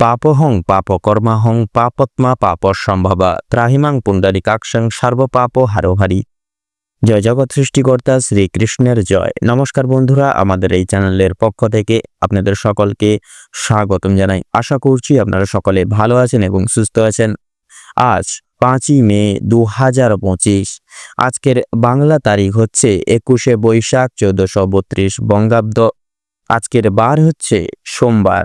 পাপহং পাপকর্মাহং পাপত্মা পাপ সম্ভবা ত্রাহিমাং পুণ্ডরিকাক্ষং সর্বপাপ হারোহারি। জয় জগৎ সৃষ্টিকর্তা শ্রীকৃষ্ণের জয়। নমস্কার বন্ধুরা, আমাদের এই চ্যানেলের পক্ষ থেকে আপনাদের সকলকে স্বাগতম জানাই। আশা করছি আপনারা সকলে ভালো আছেন এবং সুস্থ আছেন। আজ পাঁচই মে দু হাজার পঁচিশ। আজকের বাংলা তারিখ হচ্ছে একুশে বৈশাখ চৌদ্দশো বত্রিশ বঙ্গাব্দ। আজকের বার হচ্ছে সোমবার।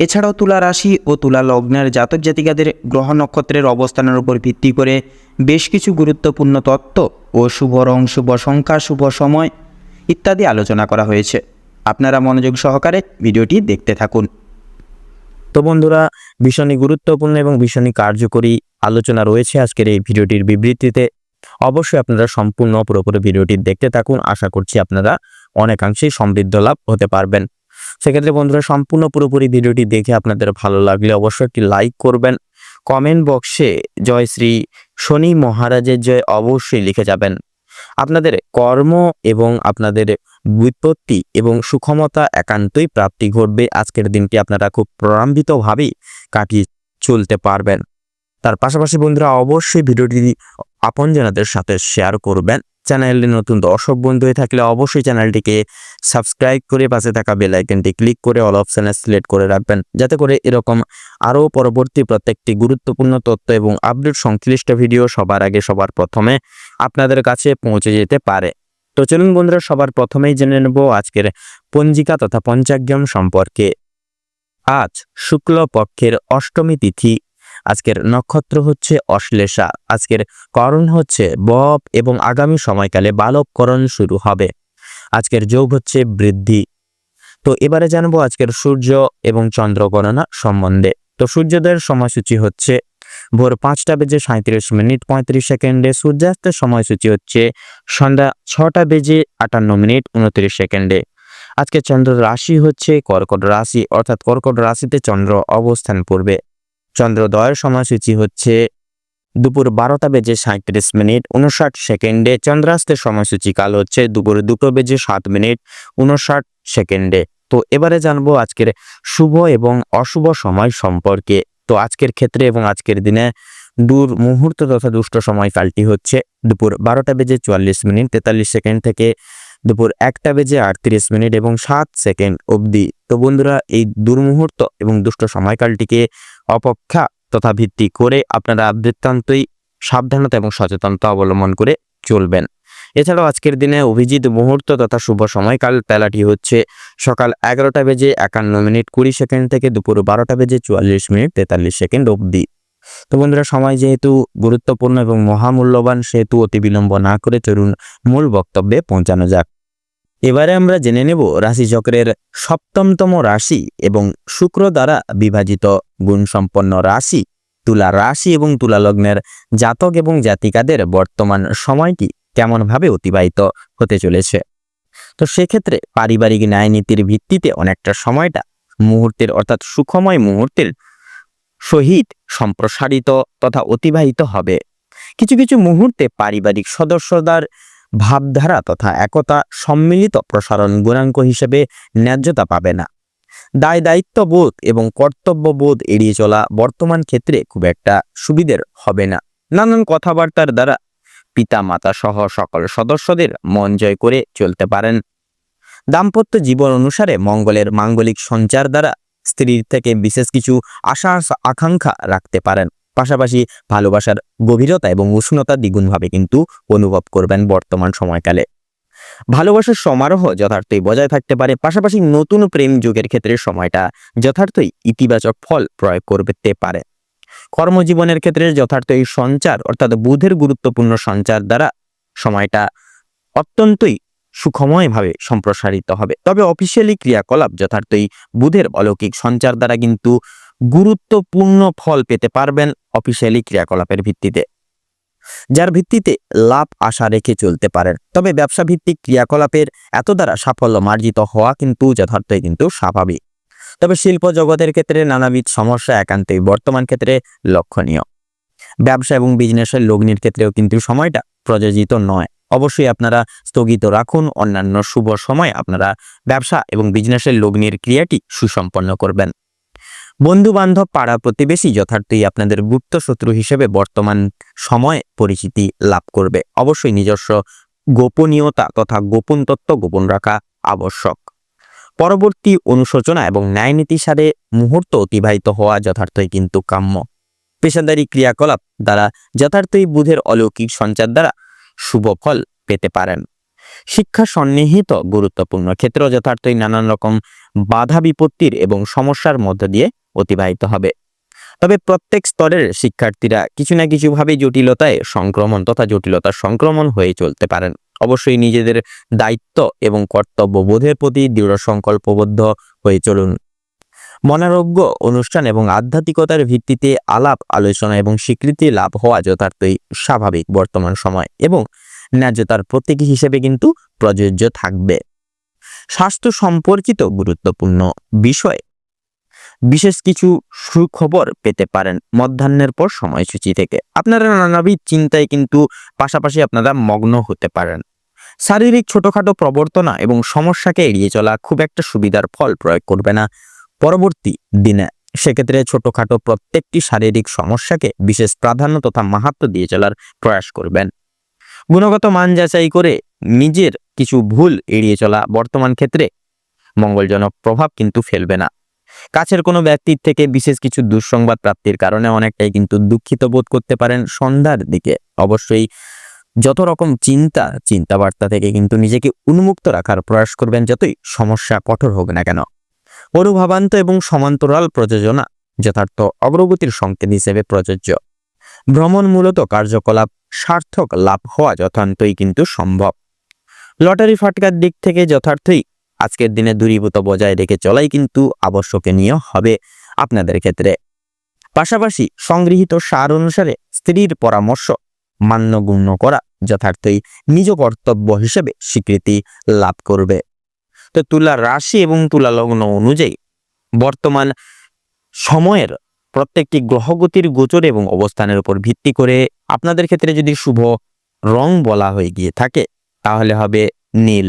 এছাড়াও তুলা রাশি ও তুলা লগ্নের জাতক জাতিকাদের গ্রহ নক্ষত্রের অবস্থানের উপর ভিত্তি করে বেশ কিছু গুরুত্বপূর্ণ তত্ত্ব ও শুভ রং, শুভ সংখ্যা, শুভ সময় ইত্যাদি আলোচনা করা হয়েছে। আপনারা মনোযোগ সহকারে ভিডিওটি দেখতে থাকুন। তো বন্ধুরা, ভীষণই গুরুত্বপূর্ণ এবং ভীষণই কার্যকরী আলোচনা রয়েছে আজকের এই ভিডিওটির বিবৃতিতে। অবশ্যই আপনারা সম্পূর্ণ পুরোপুরি ভিডিওটি দেখতে থাকুন। আশা করছি আপনারা অনেকাংশেই সমৃদ্ধ লাভ হতে পারবেন। সেক্ষেত্রে বন্ধুরা, সম্পূর্ণ পুরোপুরি ভিডিওটি দেখে আপনাদের ভালো লাগলে অবশ্যই একটি লাইক করবেন। কমেন্ট বক্সে জয় শ্রী শনি মহারাজের জয় অবশ্যই লিখে যাবেন। আপনাদের কর্ম এবং আপনাদের বিপত্তি এবং সুক্ষমতা একান্তই প্রাপ্তি ঘটবে। আজকের দিনটি আপনারা খুব প্রলম্বিতভাবেই কাটিয়ে চলতে পারবেন। তার পাশাপাশি বন্ধুরা, অবশ্যই ভিডিওটি আপনজনদের সাথে শেয়ার করবেন। চ্যানেলে নতুন দর্শক বন্ধু হয়ে থাকলে অবশ্যই চ্যানেলটিকে সাবস্ক্রাইব করে পাশে থাকা বেল আইকনটি ক্লিক করে অল অপশানে সিলেক্ট করে রাখবেন। যাতে করে এরকম আরও পরবর্তী প্রত্যেকটি গুরুত্বপূর্ণ তথ্য এবং আপডেট সংশ্লিষ্ট ভিডিও সবার আগে সবার প্রথমে আপনাদের কাছে পৌঁছে যেতে পারে। তো চলুন বন্ধুরা, সবার প্রথমেই জেনে নেব আজকের পঞ্জিকা তথা পঞ্চাগ্রাম সম্পর্কে। আজ শুক্ল পক্ষের অষ্টমী তিথি আজকের নক্ষত্র হচ্ছে অশ্লেষা। আজকের করণ হচ্ছে বপ এবং আগামী সময়কালে বালককরণ শুরু হবে। আজকের যোগ হচ্ছে বৃদ্ধি। তো এবারে জানব আজকের সূর্য এবং চন্দ্র গণনা সম্বন্ধে। তো সূর্যোদয়ের সময়সূচি হচ্ছে ভোর পাঁচটা বেজে সাঁত্রিশ মিনিট পঁয়ত্রিশ সেকেন্ডে। সূর্যাস্তের সময়সূচি হচ্ছে সন্ধ্যা ছটা বেজে আটান্ন মিনিট উনত্রিশ সেকেন্ডে। আজকে চন্দ্র রাশি হচ্ছে কর্কট রাশি, অর্থাৎ কর্কট রাশিতে চন্দ্র অবস্থান করবে। চন্দ্রোদয়ের সময়সূচি হচ্ছে দুপুর বারোটা বেজে সাঁত্রিশ মিনিট, উনষাট সেকেন্ডে। চন্দ্রাস্তের সময়সূচি কাল হচ্ছে দুপুর দুটো বেজে সাত মিনিট, উনষাট সেকেন্ডে। তো এবারে জানব আজকের শুভ এবং অশুভ সময় সম্পর্কে। তো আজকের ক্ষেত্রে এবং আজকের দিনে দূর মুহূর্ত তথা দুষ্ট সময়কালটি হচ্ছে দুপুর বারোটা বেজে চুয়াল্লিশ মিনিট, তেতাল্লিশ সেকেন্ড থেকে দুপুর একটা বেজে আটত্রিশ মিনিট এবং সাত সেকেন্ড অবধি। তো বন্ধুরা, এই দুর্মুহূর্ত এবং দুষ্ট সময়কালটিকে অপেক্ষা তথা ভিত্তি করে আপনারা বৃত্তান্তই সাবধানতা এবং সচেতনতা অবলম্বন করে চলবেন। এছাড়াও আজকের দিনে অভিজিৎ মুহূর্ত তথা শুভ সময়কাল বেলাটি হচ্ছে সকাল এগারোটা বেজে একান্ন মিনিট কুড়ি সেকেন্ড থেকে দুপুর বারোটা বেজে চুয়াল্লিশ মিনিট তেতাল্লিশ সেকেন্ড অবধি। তো বন্ধুরা, সময় যেহেতু গুরুত্বপূর্ণ এবং মহামূল্যবান, সেহেতু অতি বিলম্ব না করে চলুন মূল বক্তব্যে পৌঁছানো যাক। এবারে আমরা জেনে নেব রাশিচক্রের সপ্তমতম রাশি এবং শুক্র দ্বারা বিভাজিত গুণসম্পন্ন রাশি। তুলা রাশি এবং তুলা লগ্নের জাতক এবং জাতিকাদের বর্তমান সময়টি কেমনভাবে অতিবাহিত হতে চলেছে? তো সেক্ষেত্রে পারিবারিক ন্যায় নীতির ভিত্তিতে অনেকটা সময়টা মুহূর্তের অর্থাৎ সুখময় মুহূর্তের সহিত সম্প্রসারিত তথা অতিবাহিত হবে। কিছু কিছু মুহূর্তে পারিবারিক সদস্যদার ভাবধারা তথা একতা সম্মিলিত প্রসারণ গুণাঙ্ক হিসেবে ন্যায্যতা পাবে না। দায় দায়িত্ববোধ এবং কর্তব্যবোধ এড়িয়ে চলা বর্তমান ক্ষেত্রে খুব একটা সুবিধের হবে না। নানান কথাবার্তার দ্বারা পিতা মাতা সহ সকল সদস্যদের মন জয় করে চলতে পারেন। দাম্পত্য জীবন অনুসারে মঙ্গলের মাঙ্গলিক সঞ্চার দ্বারা স্ত্রীর থেকে বিশেষ কিছু আশা আকাঙ্ক্ষা রাখতে পারেন। পাশাপাশি ভালোবাসার গভীরতা এবং উষ্ণতা দ্বিগুণভাবে কিন্তু অনুভব করবেন বর্তমান সময়কালে। ভালোবাসার সমারোহ যথার্থই বজায় থাকতে পারে, পাশাপাশি নতুন প্রেম যুগের ক্ষেত্রে সময়টা যথার্থই ইতিবাচক ফল প্রয়োগ করতে পারে। কর্মজীবনের ক্ষেত্রে যথার্থই সঞ্চার, অর্থাৎ বুধের গুরুত্বপূর্ণ সঞ্চার দ্বারা সময়টা অত্যন্তই সুখময়ভাবে সম্প্রসারিত হবে। তবে অফিসিয়ালি ক্রিয়াকলাপ যথার্থই বুধের অলৌকিক সঞ্চার দ্বারা কিন্তু গুরুত্বপূর্ণ ফল পেতে পারবেন অফিসিয়ালি ক্রিয়াকলাপের ভিত্তিতে, যার ভিত্তিতে লাভ আশা রেখে চলতে পারেন। তবে ব্যবসা ভিত্তিক ক্রিয়াকলাপের এত দ্বারা সাফল্য মার্জিত হওয়া কিন্তু যথার্থই কিন্তু স্বাভাবিক। তবে শিল্প জগতের ক্ষেত্রে নানাবিধ সমস্যা একান্তই বর্তমান ক্ষেত্রে লক্ষণীয়। ব্যবসা এবং বিজনেসের লগ্নির ক্ষেত্রেও কিন্তু সময়টা প্রযোজিত নয়। অবশ্যই আপনারা স্থগিত রাখুন। অন্যান্য শুভ সময় আপনারা ব্যবসা এবং বিজনেসের লগ্নির ক্রিয়াটি সুসম্পন্ন করবেন। বন্ধু বান্ধব পাড়া প্রতিবেশী যথার্থই আপনাদের গুপ্ত শত্রু হিসেবে বর্তমান সময়ে পরিচিতি লাভ করবে। অবশ্যই নিজস্ব গোপনীয়তা তথা গোপন তত্ত্ব গোপন রাখা আবশ্যক। পরবর্তী অনুশোচনা এবং ন্যায়নীতি সারে মুহূর্ত অতিবাহিত হওয়া যথার্থই কিন্তু কাম্য। পেশাদারী ক্রিয়াকলাপ দ্বারা যথার্থই বুধের অলৌকিক সঞ্চার দ্বারা শুভ ফল পেতে পারেন। শিক্ষা সন্নিহিত গুরুত্বপূর্ণ ক্ষেত্র যথার্থই নানান রকম বাধা বিপত্তির এবং সমস্যার মধ্য দিয়ে অতিবাহিত হবে। তবে প্রত্যেক স্তরের শিক্ষার্থীরা কিছু না কিছুভাবে জটিলতায় সংক্রমণ তথা জটিলতার সংক্রমণ হয়ে চলতে পারেন। অবশ্যই নিজেদের দায়িত্ব এবং কর্তব্য বোধের প্রতি দৃঢ় সংকল্পবদ্ধ হয়ে চলুন। মনারোগ্য অনুষ্ঠান এবং আধ্যাত্মিকতার ভিত্তিতে আলাপ, আলোচনা এবং স্বীকৃতি লাভ হওয়া যথার্থই স্বাভাবিক বর্তমান সময় এবং ন্যায্যতার প্রতীক হিসেবে কিন্তু প্রযোজ্য থাকবে। স্বাস্থ্য সম্পর্কিত গুরুত্বপূর্ণ বিষয়। বিশেষ কিছু সুখবর পেতে পারেন মধ্যাহ্নের পর সময়সূচি থেকে। আপনারা নানাবিধ চিন্তায় কিন্তু পাশাপাশি আপনারা মগ্ন হতে পারেন। শারীরিক ছোটখাটো প্রবর্তনা এবং সমস্যাকে এড়িয়ে চলা খুব একটা সুবিধার ফল প্রয়োগ করবে না। পরবর্তী দিনে সেক্ষেত্রে ছোটখাটো প্রত্যেকটি শারীরিক সমস্যাকে বিশেষ প্রাধান্য তথা মাহাত্ম দিয়ে চলার প্রয়াস করবেন। গুণগত মান যাচাই করে নিজের কিছু ভুল এড়িয়ে চলা বর্তমান ক্ষেত্রে মঙ্গলজনক প্রভাব কিন্তু ফেলবে না। কাছের কোনো ব্যক্তির থেকে বিশেষ কিছু দুঃসংবাদ প্রাপ্তির কারণে অনেকটাই কিন্তু দুঃখিত বোধ করতে পারেন সন্ধ্যার দিকে। অবশ্যই যত রকম চিন্তা, চিন্তাবার্তা থেকে কিন্তু নিজেকে উন্মুক্ত রাখার প্রয়াস করবেন, যতই সমস্যা কঠোর হোক না কেন। অনুভাবান্ত এবং সমান্তরাল প্রযোজনা যথার্থ অগ্রগতির সংকেত হিসেবে প্রযোজ্য। ভ্রমণ মূলত কার্যকলাপ সার্থক লাভ হওয়া যথান্তই কিন্তু সম্ভব। লটারি ফাটকার দিক থেকে যথার্থই আজকের দিনে দূরীভূত বজায় রেখে চলাই কিন্তু আবশ্যকনীয় হবে আপনাদের ক্ষেত্রে। পাশাপাশি সংগৃহীত সার অনুসারে স্ত্রীর পরামর্শ মান্যগুণ্য করা যথার্থই নিজ কর্তব্য হিসেবে স্বীকৃতি লাভ করবে। তো তুলা রাশি এবং তুলা লগ্ন অনুযায়ী বর্তমান সময়ের প্রত্যেকটি গ্রহগতির গোচর এবং অবস্থানের উপর ভিত্তি করে আপনাদের ক্ষেত্রে যদি শুভ রং বলা হয়ে গিয়ে থাকে, তাহলে হবে নীল।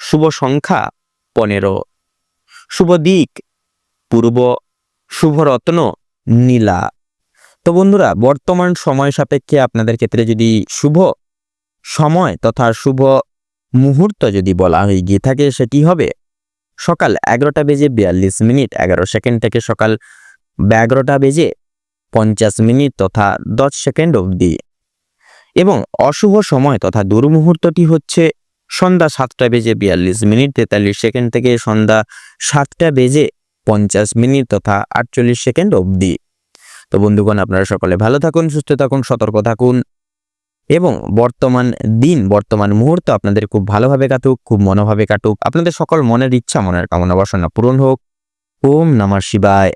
শুভ সংখ্যা পনেরো। শুভ দিক, পূর্ব শুভ রত্ন নীলা। তো বন্ধুরা, বর্তমান সময় সাপেক্ষে আপনাদের ক্ষেত্রে যদি শুভ সময় তথা শুভ মুহূর্ত যদি বলা হয়ে, গিয়ে থাকে সেটি হবে? সকাল এগারোটা বেজে বিয়াল্লিশ মিনিট, এগারো সেকেন্ড থেকে সকাল এগারোটা বেজে পঞ্চাশ মিনিট তথা দশ সেকেন্ড অবধি। এবং অশুভ সময় তথা দুর্মুহূর্তটি হচ্ছে সন্ধ্যা সাতটা বেজে বিয়াল্লিশ মিনিট, তেতাল্লিশ সেকেন্ড থেকে সন্ধ্যা সাতটা বেজে পঞ্চাশ মিনিট তথা আটচল্লিশ সেকেন্ড অবধি। তো বন্ধুগণ, আপনারা সকলে ভালো থাকুন, সুস্থ থাকুন, সতর্ক থাকুন। এবং বর্তমান দিন, বর্তমান মুহূর্ত আপনাদের খুব ভালোভাবে কাটুক, খুব মনোভাবে কাটুক। আপনাদের সকল মনের ইচ্ছা, মনের কামনা বাসনা পূরণ হোক। ওম নমঃ শিবায়।